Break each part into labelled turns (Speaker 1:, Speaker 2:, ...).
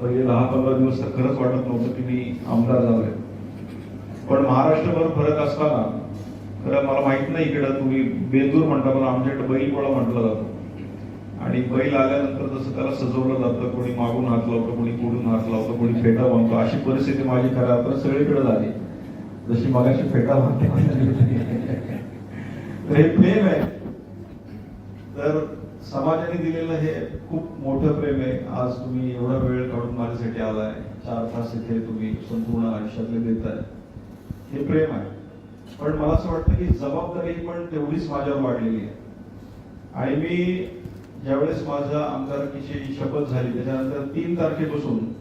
Speaker 1: पहिले दहा पंधरा दिवस तर खरंच वाटत नव्हतं की मी आमदार झालोय. पण महाराष्ट्रभर फरक असताना खरं मला माहीत नाही इकडं तुम्ही बेंदूर म्हणता पण आमच्याकडे बैलपोळा म्हटलं जातं. आणि बैल आल्यानंतर जसं त्याला सजवलं जातं कोणी मागून हात लावतं कोणी पुढून हात लावतं कोणी फेटा बांधतो अशी परिस्थिती माझी खऱ्या तर सगळीकडे झाली. जशी मगाशी फेटा बांधते तर हे प्रेम आहे. तर समाजाने दिलेलं हे खूप मोठं प्रेम आहे. आज तुम्ही एवढा वेळ काढून माझ्यासाठी आलाय. चार तास इथे तुम्ही संपूर्ण आयुष्यातले देताय. हे प्रेम आहे. पण मला असं वाटतं की जबाबदारी पण तेवढीच माझ्यावर वाढलेली आहे. आणि मी ज्यावेळेस माझ्या आमदारकीची शपथ झाली त्याच्यानंतर तीन तारखेपासून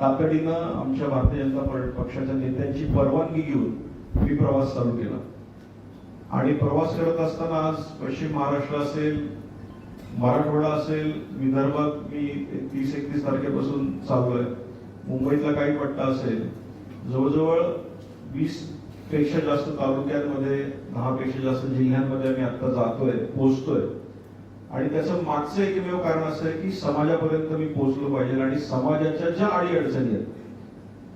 Speaker 1: तातडीनं आमच्या भारतीय जनता पक्षाच्या नेत्यांची परवानगी घेऊन मी प्रवास चालू केला. आणि प्रवास करत असताना आज पश्चिम महाराष्ट्र असेल मराठवाडा असेल विदर्भात मी तीस एकतीस तारखेपासून चाललोय. मुंबईतला काही पट्टा असेल जवळजवळ वीसपेक्षा जास्त तालुक्यांमध्ये दहा पेक्षा जास्त जिल्ह्यांमध्ये मी आता जातोय पोहोचतोय आणि त्याचं मागचं एकमेव कारण असं आहे की समाजापर्यंत मी पोहोचलो पाहिजे आणि समाजाच्या ज्या आडी अडचणी आहेत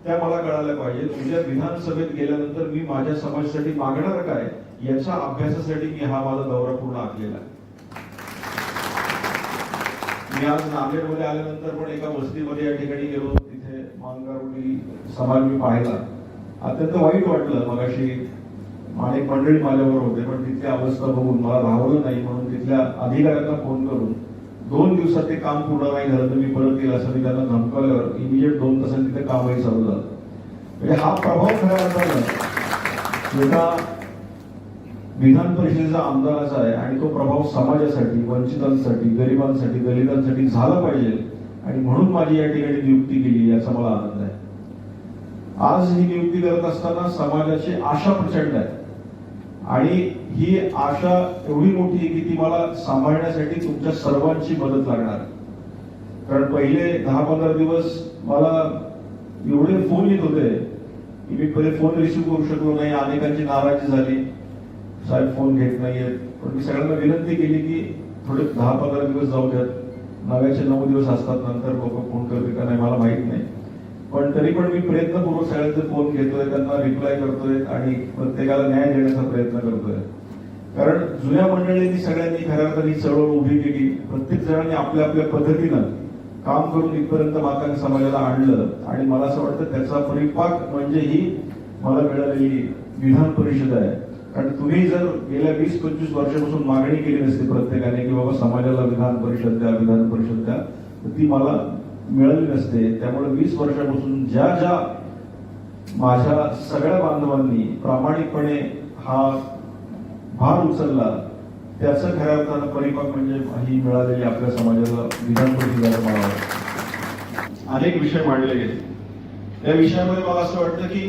Speaker 1: त्या मला कळायला पाहिजे उद्या विधानसभेत गेल्यानंतर मी माझ्या समाजासाठी मागणार काय? याच्या अभ्यासासाठी मी हा माझा दौरा पूर्ण आखलेला आहे. मी आज नांदेडमध्ये आल्यानंतर पण एका वस्तीमध्ये या ठिकाणी गेलो. तिथे मांगारुडी समाज मी पाहिला. अत्यंत वाईट वाटलं. मगाशी अनेक मंडळी माझ्यावर होते पण तिथली अवस्था बघून मला राहवलं नाही. म्हणून तिथल्या अधिकाऱ्यांना फोन करून दोन दिवसात ते काम पूर्ण नाही झालं तर मी परत येईल असं मी त्यांना धमकावल्यावर इमिजिएट दोन तासांनी तिथे कामही चालू झालं. म्हणजे हा प्रभाव खऱ्या अर्थानं विधान परिषदेचा आमदाराचा आहे आणि तो प्रभाव समाजासाठी वंचितांसाठी गरिबांसाठी दलितांसाठी झाला पाहिजे. आणि म्हणून माझी या ठिकाणी नियुक्ती केली याचा मला आनंद आहे. आज ही नियुक्ती करत असताना समाजाची आशा प्रचंड आहे. आणि ही आशा एवढी मोठी आहे की ती मला सांभाळण्यासाठी तुमच्या सर्वांची मदत लागणार. कारण पहिले दहा पंधरा दिवस मला एवढे फोन येत होते की मी पहिले फोन रिसिव्ह करू शकलो नाही अनेकांची नाराजी झाली. साहेब फोन घेत नाहीयेत. पण मी सगळ्यांना विनंती केली की थोडे दहा पंधरा दिवस जाऊ द्यात. नव्याचे नऊ दिवस असतात नंतर लोक फोन करतील का नाही मला माहीत नाही. पण तरी पण मी प्रयत्नपूर्वक सगळ्यांचे फोन घेतोय त्यांना रिप्लाय करतोय आणि प्रत्येकाला न्याय देण्याचा प्रयत्न करतोय. कारण जुन्या मंडळींनी सगळ्यांनी खऱ्या अर्थाने ही चळवळ उभी केली. प्रत्येक जणांनी आपल्या आपल्या पद्धतीनं काम करून इथपर्यंत माता समाजाला आणलं. आणि मला असं वाटतं त्याचा परिपाक म्हणजे ही मला मिळालेली विधान परिषद आहे. कारण तुम्ही जर गेल्या वीस पंचवीस वर्षापासून मागणी केली नसती प्रत्येकाने की बाबा समाजाला विधान परिषद द्या विधान परिषद द्या तर ती मला मिळाली नसते. त्यामुळे वीस वर्षापासून ज्या ज्या माझ्या सगळ्या बांधवांनी प्रामाणिकपणे हा भार उचलला त्याचं खऱ्या अर्थानं परिपाक म्हणजे ही मिळालेली आपल्या समाजाला विधान परिषदेला मला अनेक विषय मांडले गेले. त्या विषयामध्ये मला असं वाटतं की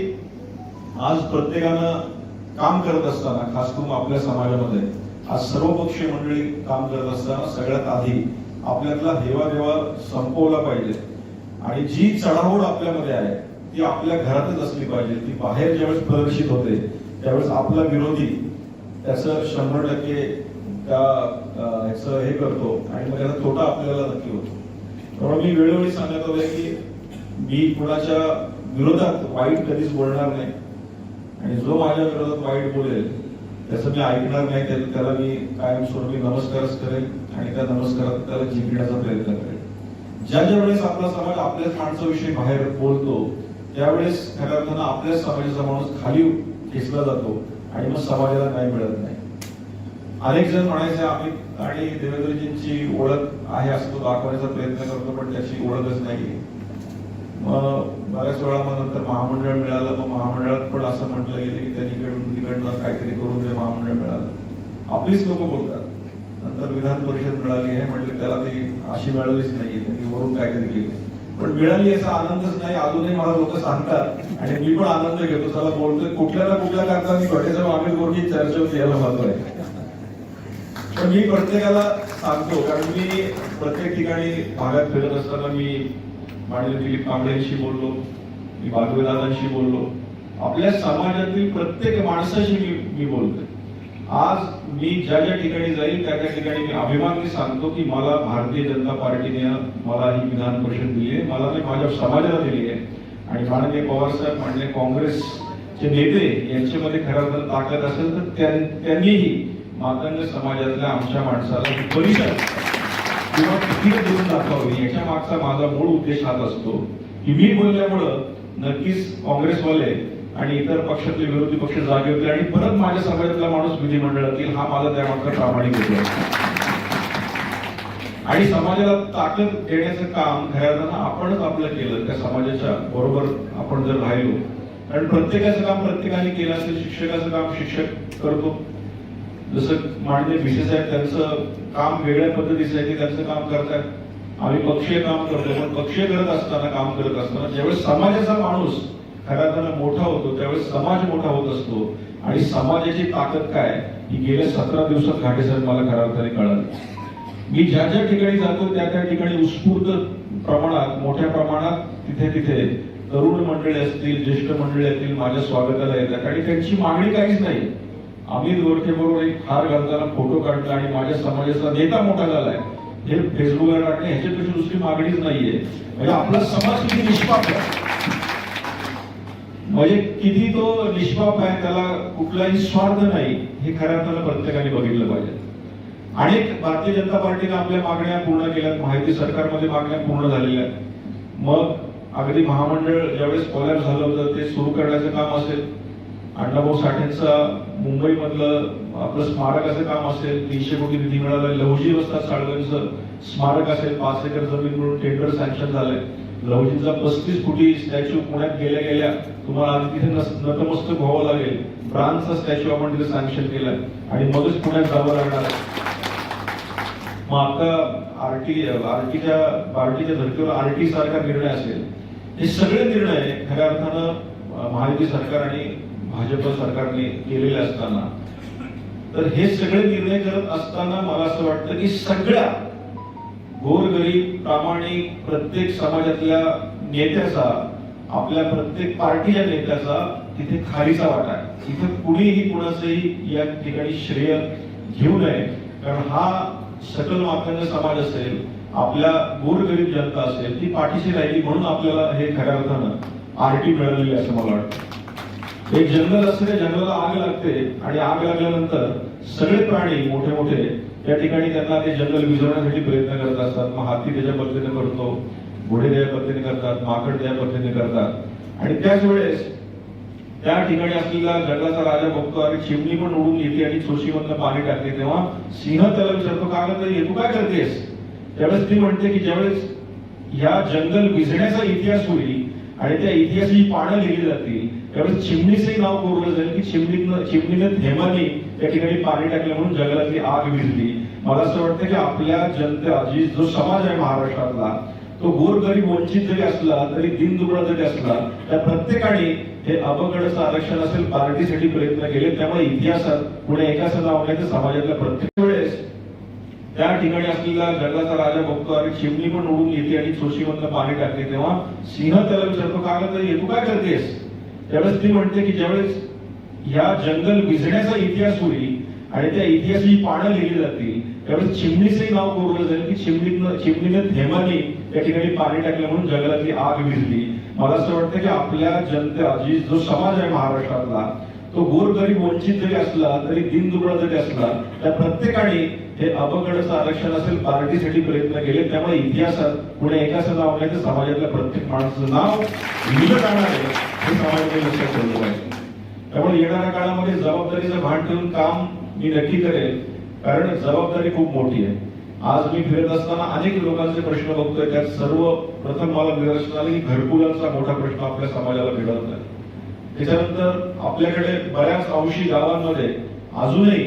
Speaker 1: आज प्रत्येकानं काम करत असताना खास करून आपल्या समाजामध्ये आज सर्वपक्षीय मंडळी काम करत असताना सगळ्यात आधी आपल्यातला हेवा संपवला पाहिजे. आणि जी चढाओढ आपल्यामध्ये आहे ती आपल्या घरातच असली पाहिजे. ती बाहेर ज्यावेळेस प्रदर्शित होते त्यावेळेस आपला विरोधी त्याचं शंभर टक्के त्या ह्याचं हे करतो आणि मग त्याचा तोटा आपल्याला नक्की होतो. त्यामुळे मी वेळोवेळी सांगत होते की मी कुणाच्या विरोधात वाईट कधीच बोलणार नाही. आणि जो माझ्या विरोधात वाईट बोलेल त्याचं मी ऐकणार नाही त्याला मी कायमस्वरूपी नमस्कारच करेल आणि त्या नमस्कारात त्याला जिंकण्याचा प्रयत्न करेल ज्या ज्या वेळेस आपला समाज आपल्याच माणसाविषयी बाहेर बोलतो त्यावेळेस खऱ्या अर्थानं आपल्याच समाजाचा माणूस खाली खेचला जातो आणि मग समाजाला काही मिळत नाही. अनेक जण म्हणायचे आम्ही आणि देवेंद्रजींची ओळख आहे असं तो दाखवण्याचा प्रयत्न करतो पण त्याची ओळखच नाही मग बऱ्याच वेळा मग नंतर महामंडळ मिळालं मग महामंडळात पण असं म्हटलं गेलं की त्यांनी इकडून तिकडनं काहीतरी करून ते महामंडळ मिळालं. आपलीच लोक बोलतात. नंतर विधान परिषद मिळाली आहे म्हटलं त्याला ती अशी मिळालीच नाहीये त्यांनी वरून काहीतरी केली. पण मिळाली याचा आनंदच नाही. अजूनही मला लोक सांगतात आणि मी पण आनंद घेतो. त्याला बोलतोय. कुठल्या ना कुठल्या कारणाने घटेसाहेब आम्ही गोरची चर्चा यायला महत्त्व आहे. पण मी प्रत्येकाला सांगतो कारण मी प्रत्येक ठिकाणी भागात फिरत असताना मी माननीय दिलीप कांबळेशी बोललो मी बागवेदादांशी बोललो. आपल्या समाजातील प्रत्येक माणसाशी मी मी बोलतोय. आज मी ज्या ज्या ठिकाणी जाईल त्या त्या ठिकाणी मी अभिमानाने सांगतो की मला भारतीय जनता पार्टीने मला ही विधान परिषद दिली आहे मला ते माझ्या समाजाला दिली आहे. आणि माननीय पवार साहेब माननीय काँग्रेसचे नेते यांच्यामध्ये खरं तर ताकद असेल तर त्यांनीही मातंग समाजातल्या आमच्या माणसाला परिषद किंवा किती देऊन दाखवावी याच्या मागचा माझा मूळ उद्देश हाच असतो की मी बोलल्यामुळं नक्कीच काँग्रेसवाले आणि इतर पक्षातले विरोधी पक्ष जागे होते आणि परत माझ्या समाजातला माणूस विधिमंडळातील हा माझा त्यामागचा प्रामाणिक उद्देश आणि समाजाला ताकद देण्याचं काम खऱ्या अर्थानं आपणच आपलं केलं त्या समाजाच्या बरोबर आपण जर राहिलो. कारण प्रत्येकाचं काम प्रत्येकाने केलं असेल शिक्षकाचं काम शिक्षक करतो. जसं माननीय भिसे साहेब त्यांचं काम वेगळ्या पद्धतीचं आहे ते त्यांचं काम करतात आम्ही पक्षीय काम करतो पण पक्षीय करत असताना काम करत असताना ज्यावेळेस समाजाचा माणूस खऱ्या अर्थानं मोठा होतो त्यावेळेस समाज मोठा होत असतो. आणि समाजाची ताकद काय? ही गेल्या सतरा दिवसात घाटे साहेब मला खऱ्या अर्थाने कळाली. मी ज्या ज्या ठिकाणी जातो त्या त्या ठिकाणी उत्स्फूर्त प्रमाणात मोठ्या प्रमाणात तिथे तिथे तरुण मंडळी असतील ज्येष्ठ मंडळी असतील माझ्या स्वागताला येतात. आणि त्यांची मागणी काहीच नाही. अमित गोरखे बरोबर एक हार घालताना फोटो काढला आणि माझ्या समाजाचा नेता मोठा झालाय. हे फेसबुकवर टाकणे ह्याच्यापेक्षा दुसरी मागणीच नाहीये. म्हणजे आपला समाज किती निष्पाप आहे. म्हणजे किती तो निष्पाप आहे त्याला कुठलाही स्वार्थ नाही हे खऱ्या अर्थानं प्रत्येकाने बघितलं पाहिजे. अनेक भारतीय जनता पार्टीने आपल्या मागण्या पूर्ण केल्यात माहिती सरकारमध्ये मागण्या पूर्ण झालेल्या आहेत. मग अगदी महामंडळ ज्यावेळेस कोलॅप झालं होतं ते सुरू करण्याचं काम असेल. अण्णाभाऊ साठेंचा मुंबईमधलं आपलं स्मारकाचं काम असेल तीनशे कोटी निधी मिळाला लहुजी वस्ता साळवेंचं स्मारक असेल पाच एकर जमीन मिळून टेंडर सँक्शन झालंय. लहुजींचा पस्तीस कोटी स्टॅच्यू पुण्यात गेल्या गेल्या तुम्हाला तिथे नतमस्तक व्हावं लागेल. ब्रांचचा स्टॅच्यू आपण तिथे सँक्शन केलाय आणि मगच पुण्यात जावं लागणार आहे. मग आता आरटी आरटीच्या आरटीच्या धर्तीवर आरटी सारखा निर्णय असेल. हे सगळे निर्णय खऱ्या अर्थानं महायुती सरकार आणि भाजप सरकारने केलेले असताना. तर हे सगळे निर्णय करत असताना मला असं वाटतं की सगळ्या गोरगरीब प्रामाणिक प्रत्येक समाजातल्या नेत्याचा आपल्या प्रत्येक पार्टीच्या नेत्याचा तिथे खालीचा वाटा आहे. इथे कुणीही कुणाचंही या ठिकाणी श्रेय घेऊ नये. कारण हा सकल मातंग समाज असेल आपल्या गोरगरीब जनता असेल ती पाठीशी राहिली म्हणून आपल्याला हे खऱ्या अर्थानं आरटी मिळालेली असं मला वाटतं. एक जंगल असते जंगलाला आग लागते. आणि आग लागल्यानंतर सगळे प्राणी मोठे मोठे त्या ठिकाणी त्यांना ते जंगल विझवण्यासाठी प्रयत्न करत असतात. मग हाती त्याच्या पद्धतीने करतो घोडे त्या पद्धतीने करतात माकड त्या पद्धतीने करतात. आणि त्याच वेळेस त्या ठिकाणी असलेला जंगलाचा राजा बघतो आणि चिमणी पण उडून येते आणि चोशीमधनं पाणी टाकते. तेव्हा सिंह त्याला विचारतो का गं हे तू काय करतेस? त्यावेळेस ती म्हणते की ज्यावेळेस ह्या जंगल विझण्याचा इतिहास होईल आणि त्या इतिहासाची पानं लिहिली जातील कारण चिमणीचंही नाव कोरलं जाईल की चिमणीनं चिमणीनं थेमाने त्या ठिकाणी पाणी टाकलं म्हणून जंगलातली आग विझली. मला असं वाटतं की आपल्या जनता जी जो समाज आहे महाराष्ट्रातला तो गोरगरीब वंचित जरी असला तरी दिनदुबळा जरी असला त्या प्रत्येकाने हे अपगडाचं आरक्षण असेल पार्टीसाठी प्रयत्न केले त्यामुळे इतिहासात पुढे एकाचं नाव नाही तर समाजातल्या प्रत्येक वेळेस त्या ठिकाणी असलेला जंगलाचा राजा बघतो आणि चिमणी पण उडून येते आणि चोशीमधनं पाणी टाकते. तेव्हा सिंह त्याला विचारतो का येतो काय करतेस? त्यावेळेस ती म्हणते की ज्यावेळेस ह्या जंगल विजण्याचा इतिहास होईल आणि त्या इतिहासाची पानं लिहिली जातील त्यावेळेस चिमणीचंही नाव कोरलं जाईल की चिमणीतनं चिमणीने थेमाने त्या ठिकाणी पाणी टाकलं म्हणून जंगलातली आग विझली. मला असं वाटतं की आपल्या जनता जी जो समाज आहे महाराष्ट्रातला तो गोरगरीब वंचित जरी असला तरी दिनदुबळा जरी असला त्या प्रत्येकाने हे अपगडाचं आरक्षण असेल पार्टीसाठी प्रयत्न केले त्यामुळे इतिहासात पुणे एकाचं नाव नाही तर समाजातल्या प्रत्येक माणसाचं नाव लिहिलं जाणार आहे हे समाजाने लक्षात ठेवलं पाहिजे. त्यामुळे येणाऱ्या काळामध्ये जबाबदारीचं भान ठेवून काम मी नक्की करेल कारण जबाबदारी खूप मोठी आहे. आज मी फिरत असताना अनेक लोकांचे प्रश्न बघतोय त्यात सर्व प्रथम मला निदर्शन आलं की घरकुलांचा मोठा प्रश्न आपल्या समाजाला भेटत नाही त्याच्यानंतर आपल्याकडे बऱ्याच अंशी गावांमध्ये अजूनही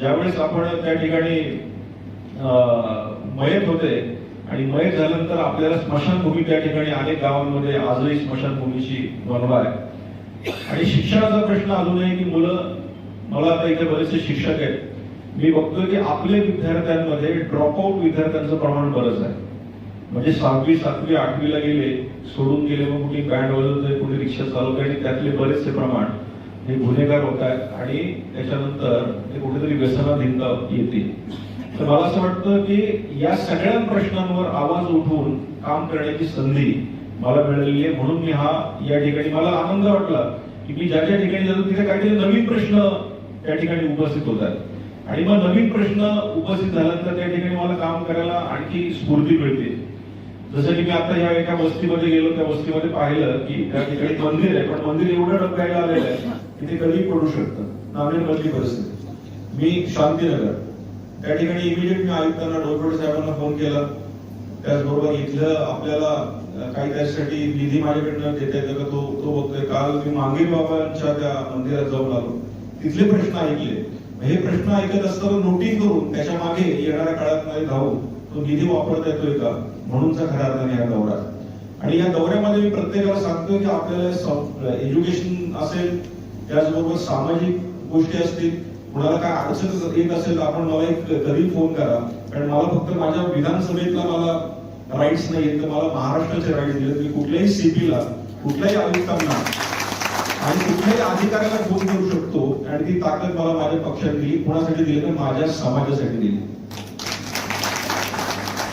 Speaker 1: ज्यावेळेस आपण त्या ठिकाणी मयत होते आणि मयत झाल्यानंतर आपल्याला स्मशानभूमी त्या ठिकाणी अनेक गावांमध्ये आजही स्मशानभूमीची बनवा आहे. आणि शिक्षणाचा प्रश्न अजूनही की मुलं मला आता इथे बरेचसे शिक्षक आहेत. मी बघतोय की आपले विद्यार्थ्यांमध्ये ड्रॉपआउट विद्यार्थ्यांचं प्रमाण बरंच आहे. म्हणजे सहावी सातवी आठवीला गेले सोडून गेले मग कुठे बँड वाजवतोय कुठे रिक्षा चालवतोय आणि त्यातले बरेचसे प्रमाण हे गुन्हेगार होत आहेत आणि त्याच्यानंतर ते कुठेतरी व्यसनाधीनता येते तर मला असं वाटतं की या सगळ्या प्रश्नांवर आवाज उठवून काम करण्याची संधी मला मिळालेली आहे. म्हणून मी हा या ठिकाणी मला आनंद वाटला की मी ज्या ज्या ठिकाणी जातो तिथे काहीतरी नवीन प्रश्न त्या ठिकाणी उपस्थित होत आहेत. आणि मग नवीन प्रश्न उपस्थित झाल्यानंतर त्या ठिकाणी मला काम करायला आणखी स्फूर्ती मिळते. जसं की मी आता ह्या एका वस्तीमध्ये गेलो त्या वस्तीमध्ये पाहिलं की त्या ठिकाणी मंदिर आहे. पण मंदिर एवढं डबकायला आलेलं आहे की ते कधी पडू शकतं. नांदेडमधली परिस्थिती मी शांतीनगर. त्या ठिकाणी इमिजिएट मी आयुक्तांना डोरबोडे साहेबांना फोन केला. त्याचबरोबर इथलं आपल्याला काही त्यासाठी निधी माझ्याकडनं देता येतं का तो तो बघतोय. काल मी मांगीर बाबांच्या त्या मंदिरात जाऊन आलो. तिथले प्रश्न ऐकले. हे प्रश्न ऐकत असताना नोटीस करून त्याच्यामागे येणाऱ्या काळात मध्ये धावून तो निधी वापरता येतोय का? म्हणूनचा खऱ्या अर्थाने या दौरा आणि या दौऱ्यामध्ये मी प्रत्येकाला सांगतोय की आपल्याला एज्युकेशन असेल त्याचबरोबर सामाजिक गोष्टी असतील कुणाला काय अडचण येत असेल तर आपण मला एक कधी फोन करा. कारण मला फक्त माझ्या विधानसभेतला मला राईट्स नाही तर मला महाराष्ट्राचे राईट्स दिले मी कुठल्याही सीपीला कुठल्याही आयुक्तांना आणि कुठल्याही अधिकाऱ्याला फोन करू शकतो. आणि ती ताकद मला माझ्या पक्षाने दिली कुणासाठी दिली तर माझ्या समाजासाठी दिली.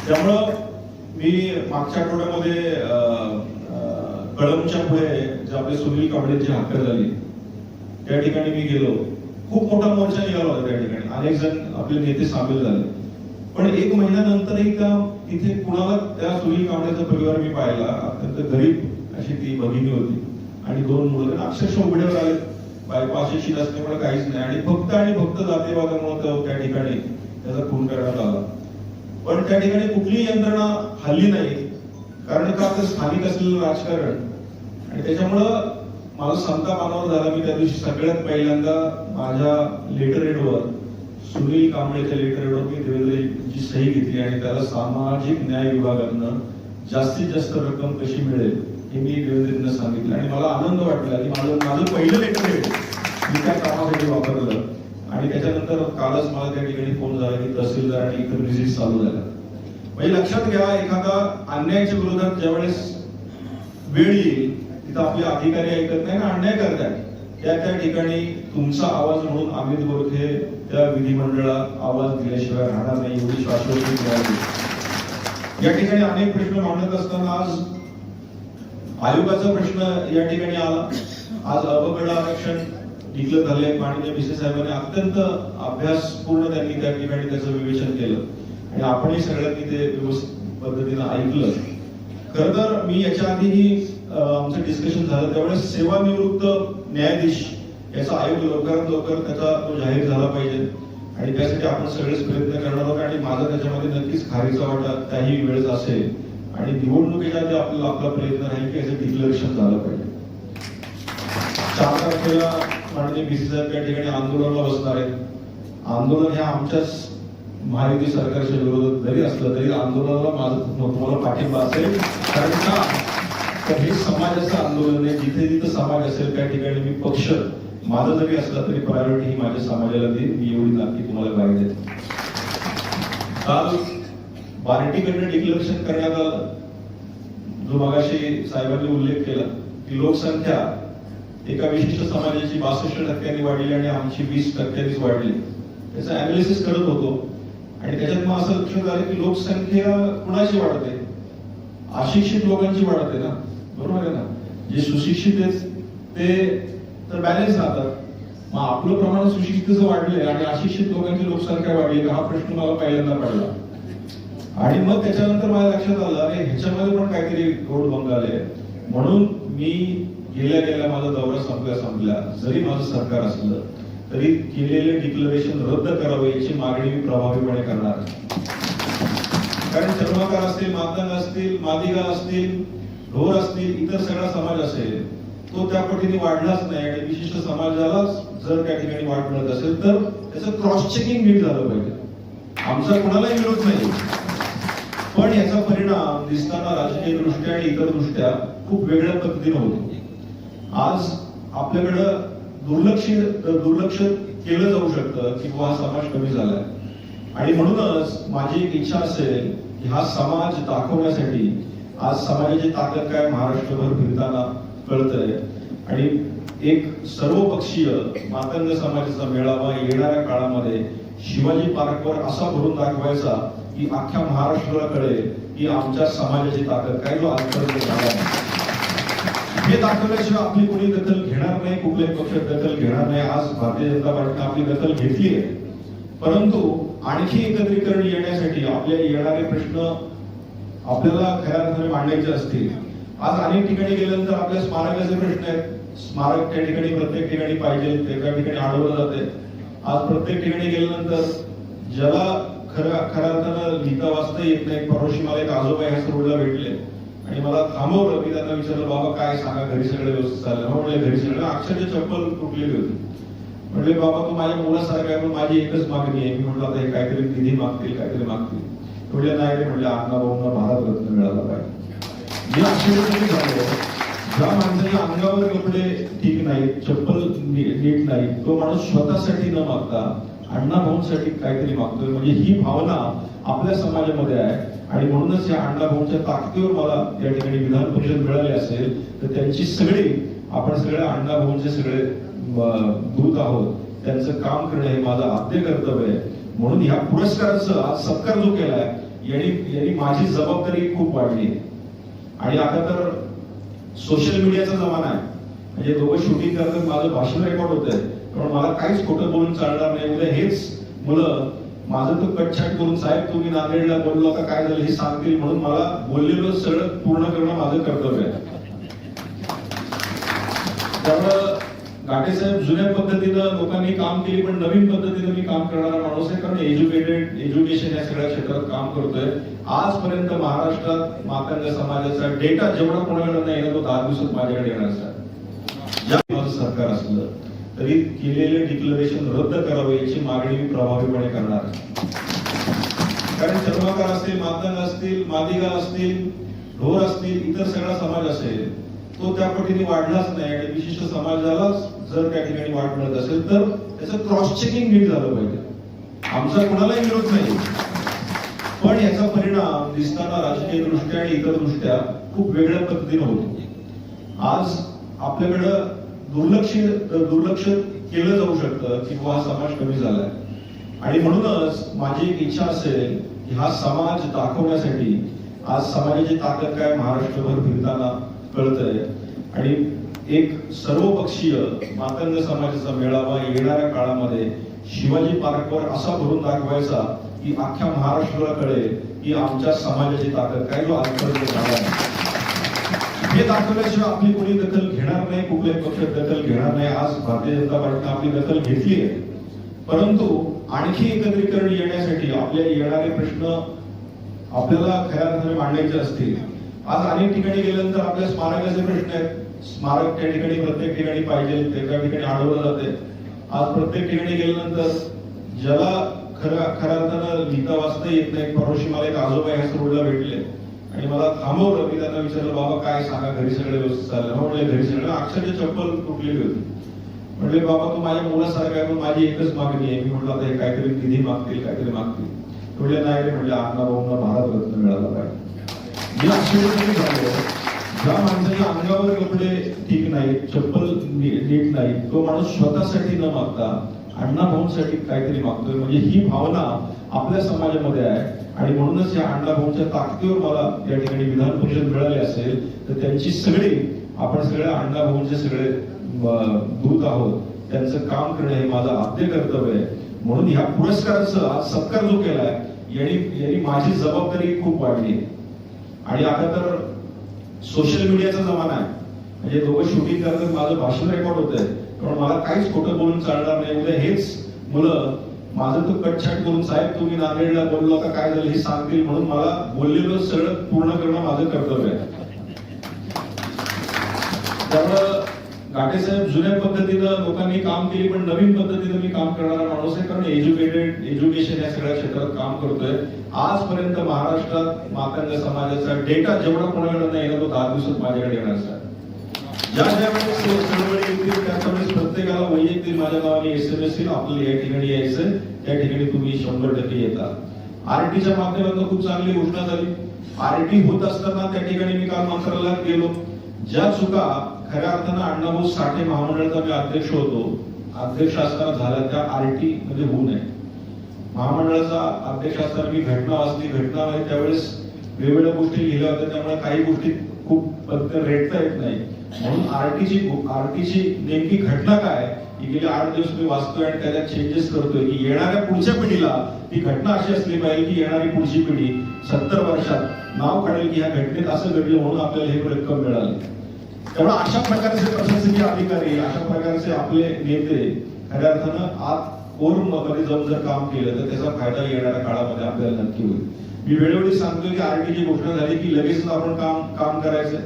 Speaker 1: त्यामुळं मी मागच्या आठवड्यामध्ये अं, कळमच्या पुढे जे आपले सुनील कांबळेची हाकर झाली त्या ठिकाणी मी गेलो. खूप मोठा मोर्चा निघाला होता त्या ठिकाणी. अनेक जण आपले नेते सामील झाले. पण एक महिन्यानंतरही का तिथे कुणाला त्या सुनील कांबळेचा परिवार मी पाहिला. अत्यंत गरीब अशी ती भगिनी होती. आणि दोन मुलं. अक्षरशः उघड्यावर आले. बायको अशिक्षित असल्यामुळे काहीच नाही. आणि फक्त आणि फक्त जातीवादामुळे त्या ठिकाणी त्याचा खून करण्यात आला. पण त्या ठिकाणी कुठलीही यंत्रणा हल्ली नाही कारण का तर स्थानिक असलेलं राजकारण. आणि त्याच्यामुळं माझा संताप अनावर झाला मी त्या दिवशी सगळ्यात पहिल्यांदा माझ्या लेटर एडवर सुनील कांबळेच्या लेटर एडवर मी देवेंद्रची सही घेतली आणि त्याला सामाजिक न्याय विभागातनं जास्तीत जास्त रक्कम कशी मिळेल हे मी देवेंद्रजींना सांगितलं. आणि मला आनंद वाटला की माझं माझं पहिलं लेटर एड मी त्या कामासाठी वापरलं. आणि त्याच्यानंतर कालच मला त्या ठिकाणी फोन झाला की तहसीलदार आणि इतर विजिट चालू झाल्या म्हणजे लक्षात घ्या एखादा अन्यायाच्या विरोधात ज्यावेळेस वेळ येईल तिथं आपले अधिकारी ऐकत नाही ना अन्याय करतात त्या त्या ठिकाणी तुमचा आवाज म्हणून अमित गोरखे त्या विधिमंडळात आवाज दिल्याशिवाय राहणार नाही एवढी शाश्वती मिळाली या ठिकाणी अनेक प्रश्न मांडत असताना आज आयोगाचा प्रश्न या ठिकाणी आला. आज अवगड आरक्षण डिक्लेअर झाले माननीय भिसे साहेबांनी अत्यंत अभ्यासपूर्ण त्यांनी त्या ठिकाणी त्याचं विवेचन केलं. आणि आपणही सगळ्यांनी ते व्यवस्थित पद्धतीनं ऐकलं. खर तर मी याच्या आधीही आमचं डिस्कशन झालं. त्यावेळेस सेवानिवृत्त न्यायाधीश याचा आयोग लवकरात लवकर त्याचा तो जाहीर झाला पाहिजे. आणि त्यासाठी आपण सगळेच प्रयत्न करणार आहोत. आणि माझा त्याच्यामध्ये नक्कीच खारीचा वाटा त्याही वेळेस असेल. आणि निवडणुकीच्या आधी आपल्याला आपला प्रयत्न राहील की याचं डिक्लेरेशन झालं पाहिजे. चार तारखेला माननीय बीसी साहेब या ठिकाणी आंदोलनाला बसणार आहेत. आंदोलन ह्या आमच्याच महायुती सरकारच्या विरोधात जरी असलं तरी आंदोलनाला माझं तुम्हाला पाठिंबा असेल. कारण का? तर हे समाजाचं आंदोलन आहे. जिथे जिथे समाज असेल त्या ठिकाणी मी पक्ष माझा जरी असला तरी प्रायोरिटी ही माझ्या समाजाला देईल मी एवढी नक्की तुम्हाला ग्वाही देते. काल बार्टीकडनं डिक्लेरेशन करण्यात आलं. जो मगाशी साहेबांनी उल्लेख केला की लोकसंख्या एका विशिष्ट समाजाची बासष्ट टक्क्यांनी वाढली आणि आमची वीस टक्क्यांनीच वाढली त्याचं अनालिसिस करत होतो. आणि त्याच्यात मग असं लक्षात आलं की लोकसंख्या कुणाची वाढते अशिक्षित लोकांची वाढते ना? बरोबर आहे ना? जे सुशिक्षित आहेत ते तर बॅलन्स राहतात. मग आपलं प्रमाण सुशिक्षितचं वाढलंय आणि अशिक्षित लोकांची लोकसंख्या वाढली हा प्रश्न मला पहिल्यांदा पडला. आणि मग त्याच्यानंतर माझ्या लक्षात आलं अरे ह्याच्यामध्ये पण काहीतरी गोड बंगाल आहे म्हणून मी गेल्या गेल्या माझा दौरा संपल्या संपल्या जरी माझं सरकार असलं तरी केलेले डिक्लरेशन रद्द करावे याची मागणी मी प्रभावीपणे करणार कारण चर्मकार असतील मातंग असतील मादिगा असतील ढोर असतील इतर सगळा समाज असेल तो त्या पटीने वाढलाच नाही आणि विशिष्ट समाजाला जर त्या ठिकाणी वाढ मिळत असेल तर त्याचं क्रॉस चेकिंग नीट झालं पाहिजे. आमचा कुणालाही विरोध नाही. पण याचा परिणाम दिसताना राजकीय दृष्ट्या आणि इतर दृष्ट्या खूप वेगळ्या पद्धतीने होतो. आज आपल्याकडं दुर्लक्ष दुर्लक्ष केलं जाऊ शकतं की हा समाज कमी झालाय आणि म्हणूनच माझी एक इच्छा असेल की हा समाज दाखवण्यासाठी आज समाजाची ताकद काय महाराष्ट्रभर फिरताना कळतंय आणि एक सर्वपक्षीय मातंग समाजाचा मेळावा येणाऱ्या काळामध्ये शिवाजी पार्कवर असा भरून दाखवायचा की अख्ख्या महाराष्ट्राला कळेल की आमच्या समाजाची ताकद काय जो आजपर्यंत झाला नाही. हे दाखवल्याशिवाय आपली कोणी दखल घेणार नाही कुठल्याही पक्ष दखल घेणार नाही. आज भारतीय जनता पार्टीनं आपली दखल घेतली आहे. परंतु आणखी एकत्रीकरण येण्यासाठी आपल्या येणारे प्रश्न आपल्याला खऱ्या अर्थाने मांडायचे असतील. आज अनेक ठिकाणी गेल्यानंतर आपल्या स्मारकाचे प्रश्न आहेत. स्मारक त्या ठिकाणी प्रत्येक ठिकाणी पाहिजे एका ठिकाणी अडवलं जाते. आज प्रत्येक ठिकाणी गेल्यानंतर ज्याला खरं खऱ्या अर्थानं लिहिता वाचता येत नाही. परवाशी मला एक आजोबा ह्या रोडला भेटले. आणि मला थांबवलं. मी त्यांना विचारलं बाबा काय सांगा. घरी सगळे व्यवस्थित चाललं. हो म्हणले घरी सगळं. अक्षरशः चप्पल तुटलेली होती. म्हणले बाबा तू माझ्या मुलासारखा आहे पण माझी एकच मागणी आहे. मी म्हटलं आता हे काहीतरी निधी मागतील काहीतरी मागतील. म्हणले नाही रे म्हणले अण्णा भाऊंना भारत रत्न मिळाला पाहिजे. मी आश्चर्यचकित झालो. ज्या माणसाच्या अंगावर कपडे ठीक नाहीत चप्पल नी- नीट नाही तो माणूस स्वतःसाठी न मागता अण्णा भाऊंसाठी काहीतरी मागतोय. म्हणजे ही भावना आपल्या समाजामध्ये आहे. आणि म्हणूनच या अण्णा भाऊंच्या ताकदीवर मला या ठिकाणी विधान परिषद मिळाली असेल तर त्यांची सगळी आपण सगळ्या अण्णा भाऊंचे सगळे दूत आहोत. त्यांचं काम करणं हे माझं आद्य कर्तव्य आहे. म्हणून ह्या पुरस्काराचं आज सत्कार जो केलाय यांनी यांनी माझी जबाबदारी खूप वाढली. आहे आणि आता तर सोशल मीडियाचा जमाना आहे. म्हणजे दोघं शूटिंग करतात माझं भाषण रेकॉर्ड होत आहे पण मला काहीच खोटं बोलून चालणार नाही. उद्या हेच मुलं माझं तो कटछाट करून साहेब तुम्ही नांदेडला बोललो का? काय झालं? हे सांगतील म्हणून मला बोललेलं सरळ पूर्ण करणं माझं कर्तव्य आहे. त्यामुळं घाटे साहेब जुन्या पद्धतीनं लोकांनी काम केली पण नवीन पद्धतीनं मी काम करणारा माणूस आहे. कारण एज्युकेटेड एज्युकेशन या सगळ्या क्षेत्रात काम करतोय. आजपर्यंत महाराष्ट्रात मातंग समाजाचा डेटा जेवढा कोणाकडे नाही ना तो दहा दिवसात माझ्याकडे येणार सरकार असलं तरी केलेले डिक्लरेशन रद्द करावे याची मागणी मी प्रभावीपणे करणार. कारण चर्माकार असतील मातंग असतील मादिगा असतील ढोर असतील इतर सगळा समाज असेल तो त्या पटीने वाढलाच नाही आणि विशिष्ट समाजाला जर त्या ठिकाणी वाढ मिळत असेल तर त्याचं क्रॉस चेकिंग नीट झालं पाहिजे. आमचा कुणालाही विरोध नाही. पण याचा परिणाम दिसताना राजकीय दृष्ट्या आणि इतर दृष्ट्या खूप वेगळ्या पद्धतीने होतो. आज आपल्याकडं दुर्लक्ष दुर्लक्ष केलं जाऊ शकतं की हा समाज कमी झालाय. आणि म्हणूनच माझी एक इच्छा असेल की हा समाज दाखवण्यासाठी आज समाजाची ताकद काय महाराष्ट्रभर फिरताना कळतंय. आणि एक सर्वपक्षीय मातंग समाजाचा मेळावा येणाऱ्या काळामध्ये शिवाजी पार्कवर असा भरून दाखवायचा की अख्ख्या महाराष्ट्राला कळेल की आमच्या समाजाची ताकद काय जो आजपर्यंत झाला नाही. हे दाखवल्याशिवाय आपली कोणी दखल घेणार नाही कुठल्याही पक्ष दखल घेणार नाही. आज भारतीय जनता पार्टीनं आपली दखल घेतली आहे. परंतु आणखी एकत्रीकरण येण्यासाठी आपले येणारे प्रश्न आपल्याला खऱ्या अर्थाने मांडायचे असतील. आज अनेक ठिकाणी गेल्यानंतर आपल्या स्मारकाचे प्रश्न आहेत. स्मारक त्या ठिकाणी प्रत्येक ठिकाणी पाहिजे एका ठिकाणी अडवलं जाते. आज प्रत्येक ठिकाणी गेल्यानंतर ज्याला खरं खऱ्या अर्थानं लिहिता वाचता येत नाही. परोशी मला एक आजोबा ह्या रोडला भेटले. आणि मला थांबवलं मी त्यांना विचारलं बाबा काय सांगा? घरी सगळे व्यवस्थित चाललं. म्हणले घरी सगळं. अक्षरशः चप्पल तुटलेली होती. म्हणले बाबा तू माझ्या मुलासारखा आहे पण माझी एकच मागणी आहे. मी म्हटलं आता हे काहीतरी निधी मागतील काहीतरी मागतील. म्हणले नाही रे म्हणले अण्णा भाऊंना भारत रत्न मिळाला पाहिजे. मी आश्चर्यचकित झालो. ज्या माणसाच्या अंगावर कपडे ठीक नाही चप्पल नीट नाही तो माणूस स्वतःसाठी न मागता अण्णा भाऊंसाठी काहीतरी मागतोय. म्हणजे ही भावना आपल्या समाजामध्ये आहे. आणि म्हणूनच या अण्णा भाऊच्या ताकदीवर मला या ठिकाणी विधान परिषद मिळाली असेल तर त्यांची सगळी आपण सगळे अण्णा भाऊंचे सगळे दूत आहोत. त्यांचं काम करणं हे माझं आद्य कर्तव्य आहे. म्हणून ह्या पुरस्काराचं आज सत्कार जो केलाय यांनी यांनी माझी जबाबदारी खूप वाढली. आणि आता तर सोशल मीडियाचा जमाना आहे. म्हणजे दोघं शूटिंग करतात माझं भाषण रेकॉर्ड होत आहे त्यामुळे मला काहीच खोटं बोलून चालणार नाही. उद्या हेच मुलं माझं तो कटछाट करून साहेब तुम्ही नांदेडला बोललो का? काय झालं? हे सांगतील म्हणून मला बोललेलं सरळ पूर्ण करणं माझं कर्तव्य आहे. त्यामुळं घाटे साहेब जुन्या पद्धतीनं लोकांनी काम केली पण नवीन पद्धतीनं मी काम करणारा माणूस आहे कारण एज्युकेटेड एज्युकेशन या सगळ्या क्षेत्रात काम करतोय. आजपर्यंत महाराष्ट्रात मातंग समाजाचा डेटा जेवढा कोणाकडे नाही ना तो दहा दिवसात माझ्याकडे येणार साहेब. ज्या ज्या वेळेस चळवळी येतील प्रत्येकाला वैयक्तिक माझ्या नावाने एस एम एस येईल आपल्याला या ठिकाणी यायचं त्या ठिकाणी तुम्ही शंभर टक्के येता. आरटीच्या माध्यमातून खूप चांगली घोषणा झाली. आरटी होत असताना त्या ठिकाणी मी काल मंत्रालयात गेलो. ज्या चुका खऱ्या अर्थानं अण्णाभाऊ साठे महामंडळाचा मी अध्यक्ष होतो. अध्यक्ष असताना झाला त्या आरटी मध्ये होऊ नये. महामंडळाचा अध्यक्ष असताना मी घटना वाचली घटना त्यावेळेस वेगवेगळ्या गोष्टी लिहिल्या होत्या. त्यामुळे काही गोष्टी खूप रेटता येत नाही म्हणून आरटीची आरटीची नेमकी घटना काय की गेले आठ दिवस मी वाचतोय आणि त्याच्यात चेंजेस करतोय की येणाऱ्या पुढच्या पिढीला ती घटना अशी असली पाहिजे की येणारी पुढची पिढी सत्तर वर्षात नाव काढेल की ह्या घटनेत असं घडलं म्हणून आपल्याला हे रक्कम मिळाली. त्यामुळे अशा प्रकारचे प्रशासकीय अधिकारी अशा प्रकारचे आपले नेते खऱ्या अर्थानं आत कोरमध्ये जाऊन जर काम केलं तर त्याचा फायदा येणाऱ्या काळामध्ये आपल्याला नक्की होईल. मी वेळोवेळी सांगतोय की आरटीची घोषणा झाली की लगेच आपण काम काम करायचं.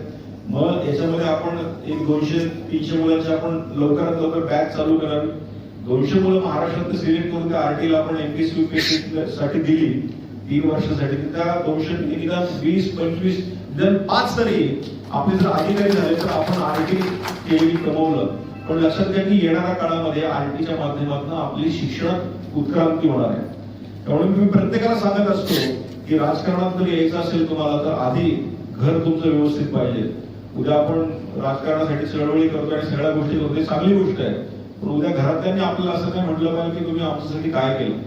Speaker 1: मग याच्यामध्ये आपण एक दोनशे तीनशे मुलांची आपण लवकरात लवकर बॅच चालू करावी. दोनशे मुलं महाराष्ट्रात सिलेक्ट करून त्या आरटीला आपण एमपीएससी युपीएससी साठी दिली. तीन वर्षासाठी. त्या दोनशे निदान वीस पंचवीस निदान पाच तरी आपले जर अधिकारी झाले तर आपण आरटी केली कमवलं. पण लक्षात घ्या की येणाऱ्या काळामध्ये आरटीच्या माध्यमातून आपली शिक्षणात उत्क्रांती होणार आहे. त्यामुळे मी प्रत्येकाला सांगत असतो की राजकारणात जर यायचं असेल तुम्हाला तर आधी घर तुमचं व्यवस्थित पाहिजे. उद्या आपण राजकारणासाठी चळवळी करतो आणि सगळ्या गोष्टी करतो चांगली गोष्ट आहे. पण उद्या घरातल्यांनी आपल्याला असं काय म्हटलं पाहिजे की तुम्ही आमच्यासाठी काय केलं?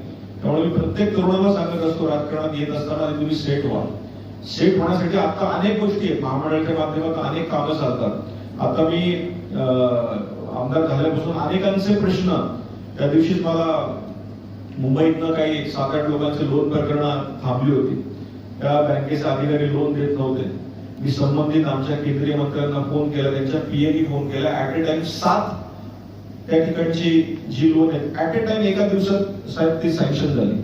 Speaker 1: त्यामुळे मी प्रत्येक तरुणाला सांगत असतो राजकारणात येत असताना तुम्ही सेट व्हा. सेट होण्यासाठी आता अनेक गोष्टी आहेत. महामंडळाच्या माध्यमात अनेक कामं चालतात. आता मी अं, आमदार झाल्यापासून अनेकांचे प्रश्न त्या दिवशीच मला मुंबईतनं काही सात आठ लोकांचे लोन प्रकरण थांबली होती. त्या बँकेचे अधिकारी लोन देत नव्हते. मी संबंधित आमच्या केंद्रीय मंत्र्यांना फोन केला त्यांच्या पीएनी फोन केला. ऍट ए टाइम सात त्या ठिकाणची जी लोन आहेत ऍट ए टाइम एका दिवसात साहेब ती सँक्शन झाली.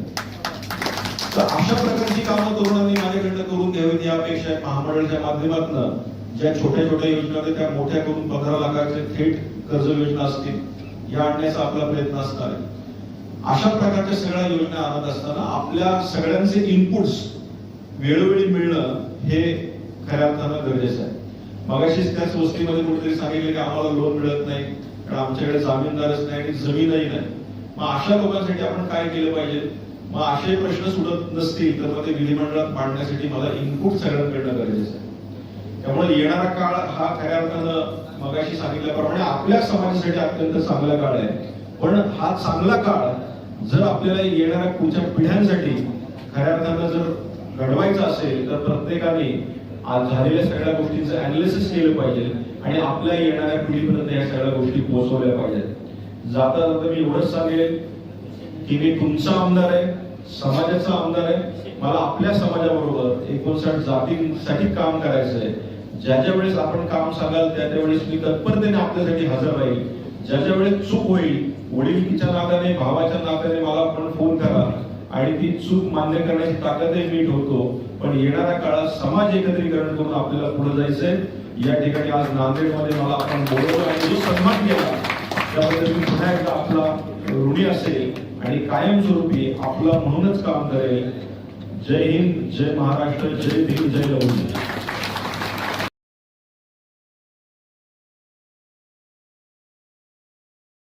Speaker 1: तर अशा प्रकारची कामं तरुणांनी माझ्याकडनं करून घ्यावीत या अपेक्षा आहे. महामंडळाच्या माध्यमातून ज्या छोट्या छोट्या योजना आहेत त्या मोठ्या करून पंधरा लाखाचे थेट कर्ज योजना असतील या आणण्याचा आपला प्रयत्न असणार आहे. अशा प्रकारच्या सगळ्या योजना आणत असताना आपल्या सगळ्यांचे इनपुट्स वेळोवेळी मिळणं हे खऱ्या अर्थानं गरजेचं आहे. मगाशीच त्याच वस्तीमध्ये कुठेतरी सांगितलं की आम्हाला लोन मिळत नाही कारण आमच्याकडे जामीनदारच नाही आणि जमीनही नाही. मग अशा लोकांसाठी आपण काय केलं पाहिजे? मग असे प्रश्न सुटत नसतील तर मग ते विधिमंडळात मांडण्यासाठी मला इनपुट सगळ्यांकडनं गरजेचं आहे. त्यामुळे येणारा काळ हा खऱ्या अर्थानं मगाशी सांगितल्याप्रमाणे आपल्या समाजासाठी अत्यंत चांगला काळ आहे. पण हा चांगला काळ जर आपल्याला येणाऱ्या पुढच्या पिढ्यांसाठी खऱ्या अर्थानं जर घडवायचं असेल तर प्रत्येकाने आज झालेल्या सगळ्या गोष्टींचं अनालिसिस केलं पाहिजे आणि आपल्या येणाऱ्या पिढीपर्यंत या सगळ्या गोष्टी पोहोचवल्या पाहिजेत. जाता जाता मी एवढंच सांगेल की मी तुमचा आमदार आहे समाजाचा आमदार आहे. मला आपल्या समाजाबरोबर एकोणसाठ जातींसाठी काम करायचं आहे. ज्या ज्या वेळेस आपण काम सांगाल त्या त्या वेळेस मी तत्परतेने आपल्यासाठी हजर राहील. ज्या ज्या वेळेस चूक होईल वडीलकीच्या नात्याने भावाच्या नात्याने मला पण फोन करा आणि ती चूक मान्य करण्याची ताकदही मी ठेवतो. पण येणाऱ्या काळात समाज एकत्रीकरण करून आपल्याला पुढे जायचंय. या ठिकाणी आज नांदेडमध्ये मला आपण बोलवलं आणि जो सन्मान केला त्याबद्दल मी पुन्हा एकदा आपला ऋणी असेल आणि कायमस्वरूपी आपला म्हणूनच काम करेल. जय हिंद जय महाराष्ट्र जय भीम जय लवणी